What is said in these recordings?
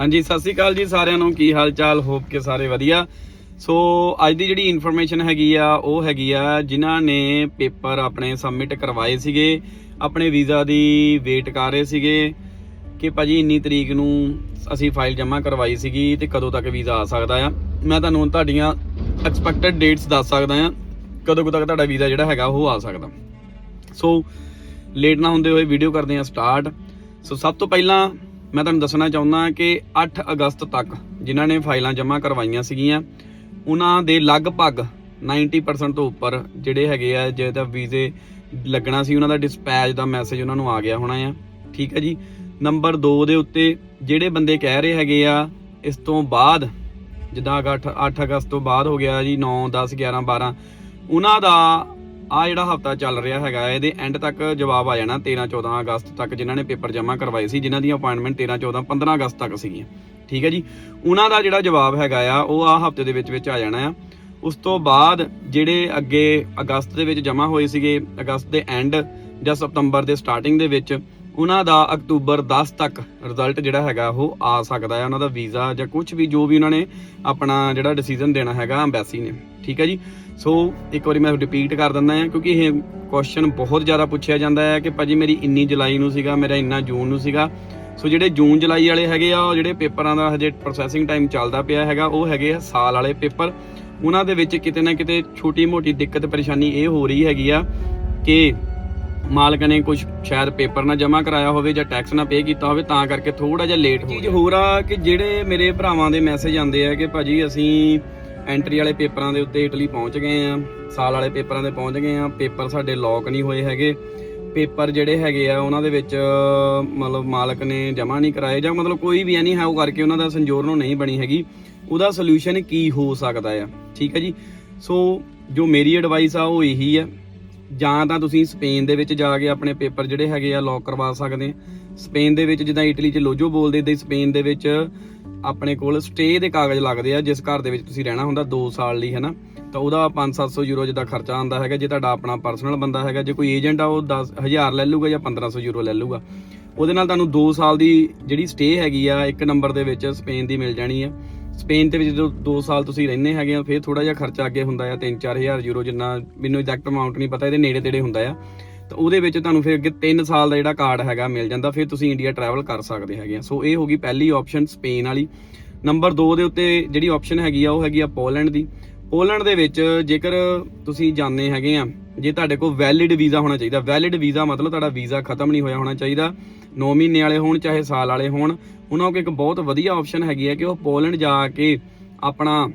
ਹਾਂਜੀ, ਸਤਿ ਸ਼੍ਰੀ ਅਕਾਲ ਜੀ ਸਾਰਿਆਂ ਨੂੰ। ਕੀ ਹਾਲ ਚਾਲ ਹੋਪ ਕਿ ਸਾਰੇ ਵਧੀਆ। ਸੋ ਅੱਜ ਦੀ ਜਿਹੜੀ ਇਨਫੋਰਮੇਸ਼ਨ ਹੈਗੀ ਆ, ਉਹ ਹੈਗੀ ਆ ਜਿਨ੍ਹਾਂ ਨੇ ਪੇਪਰ ਆਪਣੇ ਸਬਮਿਟ ਕਰਵਾਏ ਸੀਗੇ, ਆਪਣੇ ਵੀਜ਼ਾ ਦੀ ਵੇਟ ਕਰ ਰਹੇ ਸੀਗੇ ਕਿ ਭਾਜੀ ਇੰਨੀ ਤਰੀਕ ਨੂੰ ਅਸੀਂ ਫਾਈਲ ਜਮ੍ਹਾਂ ਕਰਵਾਈ ਸੀਗੀ ਤੇ ਕਦੋਂ ਤੱਕ ਵੀਜ਼ਾ ਆ ਸਕਦਾ ਆ। ਮੈਂ ਤੁਹਾਨੂੰ ਤੁਹਾਡੀਆਂ ਐਕਸਪੈਕਟਡ ਡੇਟਸ ਦੱਸ ਸਕਦਾ ਆ, ਕਦੋਂ ਕੁ ਤੱਕ ਤੁਹਾਡਾ ਵੀਜ਼ਾ ਜਿਹੜਾ ਹੈਗਾ ਉਹ ਆ ਸਕਦਾ। ਸੋ ਲੇਟ ਨਾ ਹੁੰਦੇ ਹੋਏ ਵੀਡੀਓ ਕਰਦੇ ਹਾਂ ਸਟਾਰਟ ਸੋ ਸਭ ਤੋਂ ਪਹਿਲਾਂ ਮੈਂ ਤੁਹਾਨੂੰ ਦੱਸਣਾ ਚਾਹੁੰਦਾ ਕਿ 8 ਅਗਸਤ ਤੱਕ ਜਿਨ੍ਹਾਂ ਨੇ ਫਾਈਲਾਂ ਜਮ੍ਹਾਂ ਕਰਵਾਈਆਂ ਸੀਗੀਆਂ, ਉਹਨਾਂ ਦੇ ਲਗਭਗ 90% ਤੋਂ ਉੱਪਰ ਜਿਹੜੇ ਹੈਗੇ ਆ, ਜਿਹਦਾ ਵੀਜ਼ੇ ਲੱਗਣਾ ਸੀ, ਉਹਨਾਂ ਦਾ ਡਿਸਪੈਚ ਦਾ ਮੈਸੇਜ ਉਹਨਾਂ ਨੂੰ ਆ ਗਿਆ ਹੋਣਾ ਆ। ਠੀਕ ਹੈ ਜੀ? ਨੰਬਰ 2 ਦੇ ਉੱਤੇ ਜਿਹੜੇ ਬੰਦੇ ਕਹਿ ਰਹੇ ਹੈਗੇ ਆ, ਇਸ ਤੋਂ ਬਾਅਦ, ਜਿੱਦਾਂ 8 8 ਅਗਸਤ ਤੋਂ ਬਾਅਦ ਹੋ ਗਿਆ ਜੀ 9 10 11 12 ਉਹਨਾਂ ਦਾ ਆ ਜਿਹੜਾ ਹਫਤਾ ਚੱਲ ਰਿਹਾ ਹੈਗਾ, ਇਹਦੇ ਐਂਡ ਤੱਕ ਜਵਾਬ ਆ ਜਾਣਾ 13 14 ਅਗਸਤ ਤੱਕ, ਜਿਨ੍ਹਾਂ ਨੇ ਪੇਪਰ ਜਮ੍ਹਾਂ ਕਰਵਾਏ ਸੀ, ਜਿਨ੍ਹਾਂ ਦੀਆਂ ਅਪਾਇੰਟਮੈਂਟ 13 14 15 ਅਗਸਤ ਤੱਕ ਸੀਗੀਆਂ। ਠੀਕ ਹੈ ਜੀ? ਉਹਨਾਂ ਦਾ ਜਿਹੜਾ ਜਵਾਬ ਹੈਗਾ ਆ, ਉਹ ਆ ਹਫ਼ਤੇ ਦੇ ਵਿੱਚ ਵਿੱਚ ਆ ਜਾਣਾ ਆ। ਉਸ ਤੋਂ ਬਾਅਦ ਜਿਹੜੇ ਅੱਗੇ ਅਗਸਤ ਦੇ ਵਿੱਚ ਜਮ੍ਹਾਂ ਹੋਏ ਸੀਗੇ, ਅਗਸਤ ਦੇ ਐਂਡ ਜਾਂ ਸਤੰਬਰ ਦੇ ਸਟਾਰਟਿੰਗ ਦੇ ਵਿੱਚ ਉਹਨਾਂ ਦਾ ਅਕਤੂਬਰ 10 ਤੱਕ ਰਿਜ਼ਲਟ ਜਿਹੜਾ ਹੈਗਾ ਉਹ ਆ ਸਕਦਾ ਹੈ, ਉਹਨਾਂ ਦਾ ਵੀਜ਼ਾ ਜਾਂ ਕੁਝ ਵੀ ਜੋ ਵੀ ਉਹਨਾਂ ਨੇ ਆਪਣਾ ਜਿਹੜਾ ਡਿਸੀਜਨ ਦੇਣਾ ਹੈਗਾ ਐਮਬੈਸੀ ਨੇ। ਠੀਕ ਹੈ ਜੀ? ਸੋ ਇੱਕ ਵਾਰੀ ਮੈਂ ਰਿਪੀਟ ਕਰ ਦਿੰਦਾ ਹਾਂ, ਕਿਉਂਕਿ ਇਹ ਕੁਐਸਚਨ ਬਹੁਤ ਜ਼ਿਆਦਾ ਪੁੱਛਿਆ ਜਾਂਦਾ ਹੈ ਕਿ ਭਾਜੀ ਮੇਰੀ ਇੰਨੀ ਜੁਲਾਈ ਨੂੰ ਸੀਗਾ, ਮੇਰਾ ਇੰਨਾ ਜੂਨ ਨੂੰ ਸੀਗਾ। ਸੋ ਜਿਹੜੇ ਜੂਨ ਜੁਲਾਈ ਵਾਲੇ ਹੈਗੇ ਆ, ਉਹ ਜਿਹੜੇ ਪੇਪਰਾਂ ਦਾ ਹਜੇ ਪ੍ਰੋਸੈਸਿੰਗ ਟਾਈਮ ਚੱਲਦਾ ਪਿਆ ਹੈਗਾ, ਉਹ ਹੈਗੇ ਆ ਸਾਲ ਵਾਲੇ ਪੇਪਰ। ਉਹਨਾਂ ਦੇ ਵਿੱਚ ਕਿਤੇ ਨਾ ਕਿਤੇ ਛੋਟੀ ਮੋਟੀ ਦਿੱਕਤ ਪਰੇਸ਼ਾਨੀ ਇਹ ਹੋ ਰਹੀ ਹੈਗੀ ਆ ਕਿ ਮਾਲਕ ਨੇ ਕੁਝ ਸ਼ਾਇਦ ਪੇਪਰ ਨਾ ਜਮ੍ਹਾਂ ਕਰਾਇਆ ਹੋਵੇ ਜਾਂ ਟੈਕਸ ਨਾ ਪੇ ਕੀਤਾ ਹੋਵੇ ਤਾਂ ਕਰਕੇ ਥੋੜਾ ਜਿਹਾ ਲੇਟ ਹੋ ਚੀਜ਼ ਹੋਰ ਆ ਕਿ ਜਿਹੜੇ ਮੇਰੇ ਭਰਾਵਾਂ ਦੇ ਮੈਸੇਜ ਆਉਂਦੇ ਆ ਕਿ ਭਾਜੀ ਅਸੀਂ ਐਂਟਰੀ ਵਾਲੇ ਪੇਪਰਾਂ ਦੇ ਉੱਤੇ ਇਟਲੀ ਪਹੁੰਚ ਗਏ ਆ ਸਾਲ ਵਾਲੇ ਪੇਪਰਾਂ ਦੇ ਪਹੁੰਚ ਗਏ ਆ ਪੇਪਰ ਸਾਡੇ ਲੌਕ ਨਹੀਂ ਹੋਏ ਹੈਗੇ। ਪੇਪਰ ਜਿਹੜੇ ਹੈਗੇ ਆ ਉਹਨਾਂ ਦੇ ਵਿੱਚ ਮਤਲਬ ਮਾਲਕ ਨੇ ਜਮ੍ਹਾਂ ਨਹੀਂ ਕਰਾਏ ਜਾਂ ਮਤਲਬ ਕੋਈ ਵੀ ਐਨੀ ਹਾਉ ਕਰਕੇ ਉਹਨਾਂ ਦਾ ਸੰਜੋਰ ਨੂੰ ਨਹੀਂ ਬਣੀ ਹੈਗੀ ਉਹਦਾ ਸੋਲੂਸ਼ਨ ਕੀ ਹੋ ਸਕਦਾ ਆ? ਠੀਕ ਹੈ ਜੀ? ਸੋ ਜੋ ਮੇਰੀ ਐਡਵਾਈਸ ਆ ਉਹ ਇਹੀ ਆ। ਜਾਂ ਤਾਂ ਤੁਸੀਂ ਸਪੇਨ ਦੇ ਵਿੱਚ ਜਾ ਕੇ ਆਪਣੇ ਪੇਪਰ ਜਿਹੜੇ ਹੈਗੇ ਆ ਲੌਕ ਕਰਵਾ ਸਕਦੇ ਸਪੇਨ ਦੇ ਵਿੱਚ ਜਿੱਦਾਂ ਇਟਲੀ 'ਚ ਲੋਜੋ ਬੋਲਦੇ ਇਦਾਂ ਸਪੇਨ ਦੇ ਵਿੱਚ ਆਪਣੇ ਕੋਲ ਸਟੇ ਦੇ ਕਾਗਜ਼ ਲੱਗਦੇ ਆ, ਜਿਸ ਘਰ ਦੇ ਵਿੱਚ ਤੁਸੀਂ ਰਹਿਣਾ ਹੁੰਦਾ 2 ਸਾਲ ਲਈ, ਹੈਨਾ? ਤਾਂ ਉਹਦਾ 5-700 ਯੂਰੋ ਜਿੱਦਾਂ ਖਰਚਾ ਆਉਂਦਾ ਹੈਗਾ, ਜੇ ਤੁਹਾਡਾ ਆਪਣਾ ਪਰਸਨਲ ਬੰਦਾ ਹੈਗਾ, ਜੇ ਕੋਈ ਏਜੰਟ ਆ, ਉਹ 10000 ਲੈ ਲੂਗਾ ਜਾਂ 1500 ਯੂਰੋ ਲੈ ਲੂਗਾ ਉਹਦੇ ਨਾਲ ਤੁਹਾਨੂੰ 2 ਸਾਲ ਦੀ ਜਿਹੜੀ ਸਟੇ ਹੈਗੀ ਆ, ਇੱਕ ਨੰਬਰ ਦੇ ਵਿੱਚ ਸਪੇਨ ਦੀ ਮਿਲ ਜਾਣੀ ਆ। ਸਪੇਨ ਦੇ ਵਿੱਚ ਜਦੋਂ 2 ਸਾਲ ਤੁਸੀਂ ਰਹਿੰਦੇ ਹੈਗੇ ਆ ਫਿਰ ਥੋੜਾ ਜਿਹਾ ਖਰਚਾ ਅੱਗੇ ਹੁੰਦਾ ਆ 3-4000 ਯੂਰੋ ਜਿੰਨਾ ਮੈਨੂੰ ਐਗਜ਼ੈਕਟ ਅਮਾਉਂਟ ਨਹੀਂ ਪਤਾ, ਇਹਦੇ ਨੇੜੇ ਤੇੜੇ ਹੁੰਦਾ ਆ। ਤਾਂ ਉਹਦੇ ਵਿੱਚ ਤੁਹਾਨੂੰ ਫਿਰ ਅੱਗੇ 3 ਸਾਲ ਦਾ ਜਿਹੜਾ ਕਾਰਡ ਹੈਗਾ ਮਿਲ ਜਾਂਦਾ, ਫਿਰ ਤੁਸੀਂ ਇੰਡੀਆ ਟਰੈਵਲ ਕਰ ਸਕਦੇ ਹੈਗੇ ਆ। ਸੋ ਇਹ ਹੋ ਗਈ ਪਹਿਲੀ ਆਪਸ਼ਨ ਸਪੇਨ ਵਾਲੀ। ਨੰਬਰ 2 ਦੇ ਉੱਤੇ ਜਿਹੜੀ ਆਪਸ਼ਨ ਹੈਗੀ ਆ, ਉਹ ਹੈਗੀ ਆ ਪੋਲੈਂਡ ਦੀ। ਪੋਲੈਂਡ ਦੇ ਵਿੱਚ ਜੇਕਰ ਤੁਸੀਂ ਜਾਂਦੇ ਹੈਗੇ ਆ, ਜੇ ਤੁਹਾਡੇ ਕੋਲ ਵੈਲਿਡ ਵੀਜ਼ਾ ਹੋਣਾ ਚਾਹੀਦਾ। ਵੈਲਿਡ ਵੀਜ਼ਾ ਮਤਲਬ ਤੁਹਾਡਾ ਵੀਜ਼ਾ ਖਤਮ ਨਹੀਂ ਹੋਇਆ ਹੋਣਾ ਚਾਹੀਦਾ। 9 ਮਹੀਨੇ ਵਾਲੇ ਹੋਣ, ਚਾਹੇ ਸਾਲ ਵਾਲੇ ਹੋਣ। ਉਹਨਾਂ ਕੋਲ ਇੱਕ ਬਹੁਤ ਵਧੀਆ ਆਪਸ਼ਨ ਹੈਗੀ ਹੈ ਕਿ ਉਹ ਪੋਲੈਂਡ ਜਾ ਕੇ ਆਪਣਾ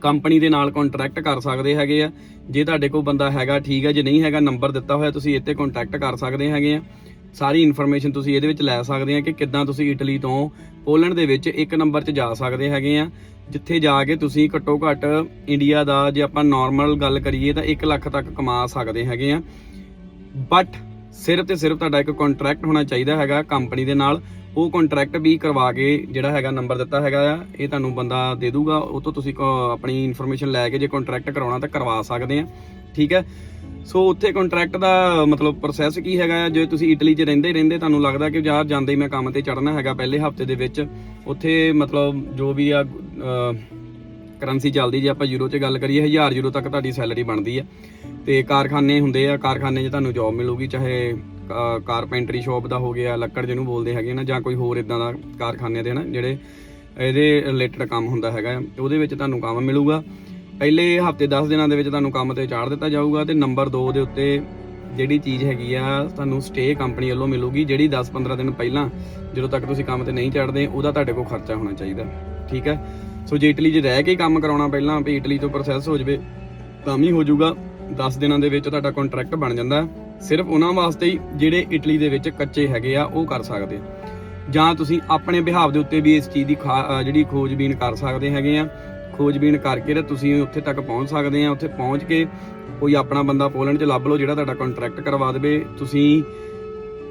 ਕੰਪਨੀ ਦੇ ਨਾਲ ਕੰਟਰੈਕਟ ਕਰ ਸਕਦੇ ਹੈਗੇ ਆ। ਜੇ ਤੁਹਾਡੇ ਕੋਲ ਬੰਦਾ ਹੈਗਾ, ਠੀਕ ਹੈ ਜੇ ਨਹੀਂ ਹੈਗਾ ਨੰਬਰ ਦਿੱਤਾ ਹੋਇਆ, ਤੁਸੀਂ ਇੱਥੇ ਕੰਟੈਕਟ ਕਰ ਸਕਦੇ ਹੈਗੇ ਆ। ਸਾਰੀ ਇਨਫੋਰਮੇਸ਼ਨ ਤੁਸੀਂ ਇਹਦੇ ਵਿੱਚ ਲੈ ਸਕਦੇ ਆ ਕਿ ਕਿੱਦਾਂ ਤੁਸੀਂ ਇਟਲੀ ਤੋਂ ਪੋਲੈਂਡ ਦੇ ਵਿੱਚ ਇੱਕ ਨੰਬਰ 'ਚ ਜਾ ਸਕਦੇ ਹੈਗੇ ਆ। ਜਿੱਥੇ ਜਾ ਕੇ ਤੁਸੀਂ ਘੱਟੋ ਘੱਟ ਇੰਡੀਆ ਦਾ ਜੇ ਆਪਾਂ ਨਾਰਮਲ ਗੱਲ ਕਰੀਏ ਤਾਂ 1 ਲੱਖ ਤੱਕ ਕਮਾ ਸਕਦੇ ਹੈਗੇ ਆ। ਬਟ ਸਿਰਫ ਤੇ ਸਿਰਫ ਤੁਹਾਡਾ ਇੱਕ ਕੰਟਰੈਕਟ ਹੋਣਾ ਚਾਹੀਦਾ ਹੈਗਾ ਕੰਪਨੀ ਦੇ ਨਾਲ। ਉਹ ਕੰਟਰੈਕਟ ਵੀ ਕਰਵਾ ਕੇ ਜਿਹੜਾ ਹੈਗਾ ਨੰਬਰ ਦਿੱਤਾ ਹੈਗਾ ਆ, ਇਹ ਤੁਹਾਨੂੰ ਬੰਦਾ ਦੇ ਦੂਗਾ। ਉਹ ਤੋਂ ਤੁਸੀਂ ਕ- ਆਪਣੀ ਇਨਫੋਰਮੇਸ਼ਨ ਲੈ ਕੇ ਜੇ ਕੰਟਰੈਕਟ ਕਰਾਉਣਾ ਤਾਂ ਕਰਵਾ ਸਕਦੇ ਆ। ਠੀਕ ਹੈ? ਸੋ ਉੱਥੇ ਕੰਟਰੈਕਟ ਦਾ ਮਤਲਬ ਪ੍ਰੋਸੈਸ ਕੀ ਹੈਗਾ ਆ? ਜੇ ਤੁਸੀਂ ਇਟਲੀ 'ਚ ਰਹਿੰਦੇ ਰਹਿੰਦੇ ਤੁਹਾਨੂੰ ਲੱਗਦਾ ਕਿ ਯਾਰ ਜਾਂਦੇ ਹੀ ਮੈਂ ਕੰਮ ਤੇ ਚੜਨਾ ਹੈਗਾ ਪਹਿਲੇ ਹਫ਼ਤੇ ਦੇ ਵਿੱਚ ਉੱਥੇ ਮਤਲਬ ਜੋ ਵੀ ਆ ਕਰੰਸੀ ਚੱਲਦੀ ਜੇ ਆਪਾਂ ਯੂਰੋ 'ਚ ਗੱਲ ਕਰੀਏ 1000 ਯੂਰੋ ਤੱਕ ਤੁਹਾਡੀ ਸੈਲਰੀ ਬਣਦੀ ਆ। ਤੇ ਕਾਰਖਾਨੇ ਹੁੰਦੇ ਆ ਕਾਰਖਾਨੇ 'ਚ ਤੁਹਾਨੂੰ ਜੌਬ ਮਿਲੂਗੀ ਚਾਹੇ ਕਾਰਪੈਂਟਰੀ ਸ਼ਾਪ ਦਾ ਹੋ ਗਿਆ ਲੱਕੜ ਜਿਹਨੂੰ ਬੋਲਦੇ ਹੈਗੇ ਨਾ ਜਾਂ ਕੋਈ ਹੋਰ ਇਦਾਂ ਦਾ ਕਾਰਖਾਨੇ ਦੇ ਨਾ ਜਿਹੜੇ ਇਹਦੇ ਰਿਲੇਟਡ ਕੰਮ ਹੁੰਦਾ ਹੈਗਾ ਆ, ਉਹਦੇ ਵਿੱਚ ਤੁਹਾਨੂੰ ਕੰਮ ਮਿਲੂਗਾ। ਪਹਿਲੇ ਹਫ਼ਤੇ 10 ਦਿਨਾਂ ਦੇ ਵਿੱਚ ਤੁਹਾਨੂੰ ਕੰਮ ਤੇ ਚਾੜ ਦਿੱਤਾ ਜਾਊਗਾ ਤੇ ਨੰਬਰ 2 ਦੇ ਉੱਤੇ ਜਿਹੜੀ ਚੀਜ਼ ਹੈਗੀ ਆ, ਤੁਹਾਨੂੰ ਸਟੇ ਕੰਪਨੀ ਵੱਲੋਂ ਮਿਲੂਗੀ, ਜਿਹੜੀ 10-15 ਦਿਨ ਪਹਿਲਾਂ ਜਦੋਂ ਤੱਕ ਤੁਸੀਂ ਕੰਮ ਤੇ ਨਹੀਂ ਚੜਦੇ ਉਹਦਾ ਤੁਹਾਡੇ ਕੋਲ ਖਰਚਾ ਹੋਣਾ ਚਾਹੀਦਾ, ਠੀਕ ਹੈ? ਸੋ ਜੇ ਇਟਲੀ 'ਚ ਰਹਿ ਕੇ ਕੰਮ ਕਰਾਉਣਾ ਪਹਿਲਾਂ ਵੀ ਇਟਲੀ ਤੋਂ ਪ੍ਰੋਸੈਸ ਹੋ ਜਵੇ, ਤਾਂ ਵੀ ਹੋ ਜਾਊਗਾ। 10 ਦਿਨਾਂ ਦੇ ਵਿੱਚ ਤੁਹਾਡਾ ਕੰਟਰੈਕਟ ਬਣ ਜਾਂਦਾ। ਸਿਰਫ ਉਹਨਾਂ ਵਾਸਤੇ ਹੀ ਜਿਹੜੇ ਇਟਲੀ ਦੇ ਵਿੱਚ ਕੱਚੇ ਹੈਗੇ ਆ, ਉਹ ਕਰ ਸਕਦੇ। ਜਾਂ ਤੁਸੀਂ ਆਪਣੇ ਵਿਹਾਵ ਦੇ ਉੱਤੇ ਵੀ ਇਸ ਚੀਜ਼ ਦੀ ਖਾ- ਜਿਹੜੀ ਖੋਜਬੀਨ ਕਰ ਸਕਦੇ ਹੈਗੇ ਆ। ਖੋਜਬੀਨ ਕਰਕੇ ਤੇ ਤੁਸੀਂ ਉੱਥੇ ਤੱਕ ਪਹੁੰਚ ਸਕਦੇ ਆ। ਉੱਥੇ ਪਹੁੰਚ ਕੇ ਕੋਈ ਆਪਣਾ ਬੰਦਾ ਪੋਲੈਂਡ 'ਚ ਲੱਭ ਲਓ ਜਿਹੜਾ ਤੁਹਾਡਾ ਕੰਟਰੈਕਟ ਕਰਵਾ ਦੇਵੇ। ਤੁਸੀਂ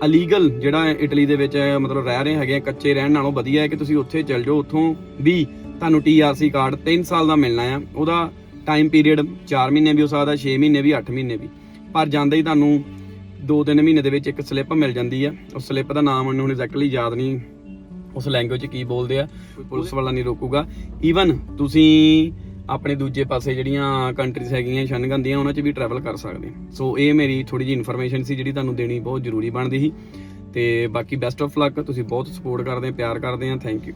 ਅਲੀਗਲ ਜਿਹੜਾ ਇਟਲੀ ਦੇ ਵਿੱਚ ਮਤਲਬ ਰਹਿ ਰਹੇ ਹੈਗੇ ਆ, ਕੱਚੇ ਰਹਿਣ ਨਾਲੋਂ ਵਧੀਆ ਹੈ ਕਿ ਤੁਸੀਂ ਉੱਥੇ ਚੱਲ ਜਾਓ। ਉੱਥੋਂ ਵੀ ਤੁਹਾਨੂੰ ਟੀਆਰਸੀ ਕਾਰਡ 3 ਸਾਲ ਦਾ ਮਿਲਣਾ ਆ। ਉਹਦਾ ਟਾਈਮ ਪੀਰੀਅਡ 4 ਮਹੀਨੇ ਵੀ ਹੋ ਸਕਦਾ 6 ਮਹੀਨੇ ਵੀ 8 ਮਹੀਨੇ ਵੀ। ਪਰ ਜਾਂਦੇ ਹੀ ਤੁਹਾਨੂੰ 2-3 ਮਹੀਨੇ ਦੇ ਵਿੱਚ ਇੱਕ ਸਲਿੱਪ ਮਿਲ ਜਾਂਦੀ ਆ। ਉਸ ਸਲਿੱਪ ਦਾ ਨਾਮ ਮੈਨੂੰ ਹੁਣ ਐਗਜ਼ੈਕਟਲੀ ਯਾਦ ਨਹੀਂ। ਉਸ ਲੈਂਗੁਏਜ ਕੀ ਬੋਲਦੇ ਆ ਕੋਈ ਪੁਲਿਸ ਵਾਲਾ ਨਹੀਂ ਰੋਕੂਗਾ। ਈਵਨ ਤੁਸੀਂ ਆਪਣੇ ਦੂਜੇ ਪਾਸੇ ਜਿਹੜੀਆਂ ਕੰਟਰੀਜ਼ ਹੈਗੀਆਂ ਸ਼ਨਗਨ ਦੀਆਂ ਉਹਨਾਂ 'ਚ ਵੀ ਟਰੈਵਲ ਕਰ ਸਕਦੇ ਸੋ ਇਹ ਮੇਰੀ ਥੋੜੀ ਜਿਹੀ ਇਨਫੋਰਮੇਸ਼ਨ ਸੀ ਜਿਹੜੀ ਤੁਹਾਨੂੰ ਦੇਣੀ ਬਹੁਤ ਜ਼ਰੂਰੀ ਬਣਦੀ ਸੀ। ਤੇ ਬਾਕੀ ਬੈਸਟ ਆਫ ਲੱਕ ਤੁਸੀਂ ਬਹੁਤ ਸਪੋਰਟ ਕਰਦੇ ਆ ਪਿਆਰ ਕਰਦੇ ਆ ਥੈਂਕ ਯੂ